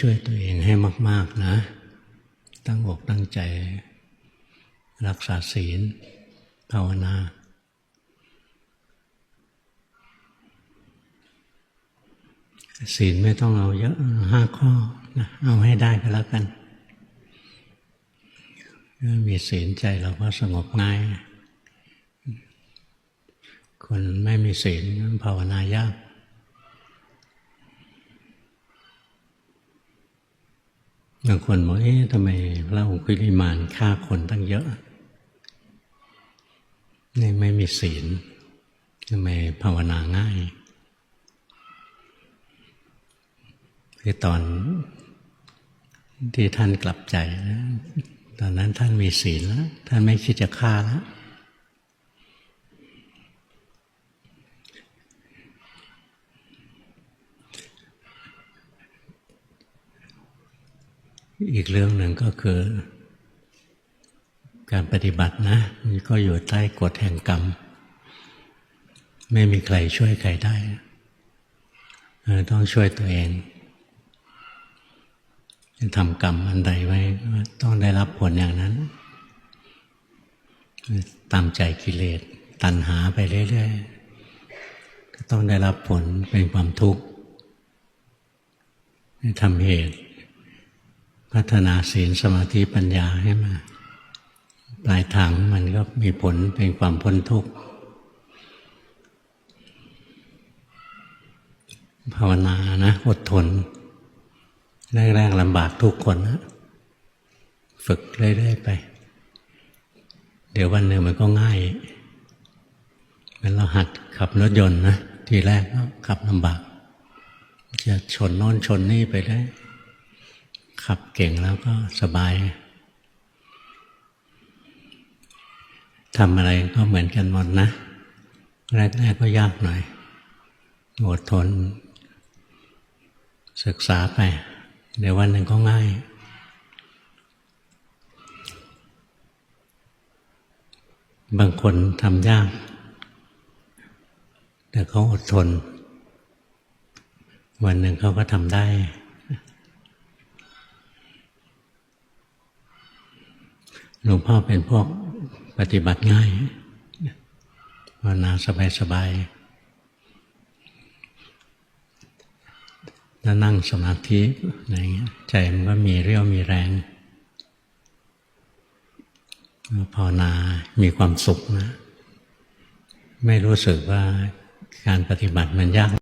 ช่วยตัวเองให้มาก ๆ นะ ตั้งอกตั้งใจ รักษาศีลภาวนาศีลไม่ต้องเอาเยอะห้าข้อนะเอาให้ได้ก็แล้วกันมีศีลใจเราก็สงบง่าย คนไม่มีศีลภาวนายาก บางคนบอกเอ๊ะทำไมพระองคุลิมานฆ่าคนตั้งเยอะนี่ไม่มีศีลทำไมภาวนาง่ายคือตอนที่ท่านกลับใจนะตอนนั้นท่านมีศีลแล้ว ท่านไม่คิดจะฆ่าแล้ว อีกเรื่องหนึ่งก็คือ การปฏิบัตินะมันก็อยู่ใต้กฎแห่งกรรม ไม่มีใครช่วยใครได้ต้องช่วยตัวเองจะทำกรรมอันใดไว้ต้องได้รับผลอย่างนั้น ตามใจกิเลสตัณหาไปเรื่อยๆก็ต้องได้รับผลเป็นความทุกข์ทำเหตุ พัฒนาศีลสมาธิปัญญาให้มาปลายทางมันก็มีผลเป็นความพ้นทุกข์ภาวนานะ อดทน แรกๆลำบากทุกคนนะฝึกเรื่อยๆไป เดี๋ยววันหนึ่งมันก็ง่ายเหมือนเราหัดขับรถยนต์นะ ทีแรกก็ขับลำบาก จะชนโน้นชนนี่ไปได้ ขับเก่งแล้วก็สบายทำอะไรก็เหมือนกันหมดนะ แรกๆก็ยากหน่อยอดทน ศึกษาไป เดี๋ยววันหนึ่งก็ง่าย บางคนทำยาก แต่เขาอดทน วันหนึ่งเขาก็ทำได้ หลวงพ่อเป็นพวกปฏิบัติง่ายภาวนาสบายๆถ้านั่งสมาธิอะไรเงี้ยใจมันก็มีเรี่ยวมีแรงภาวนามีความสุขนะ ไม่รู้สึกว่าการปฏิบัติมันยาก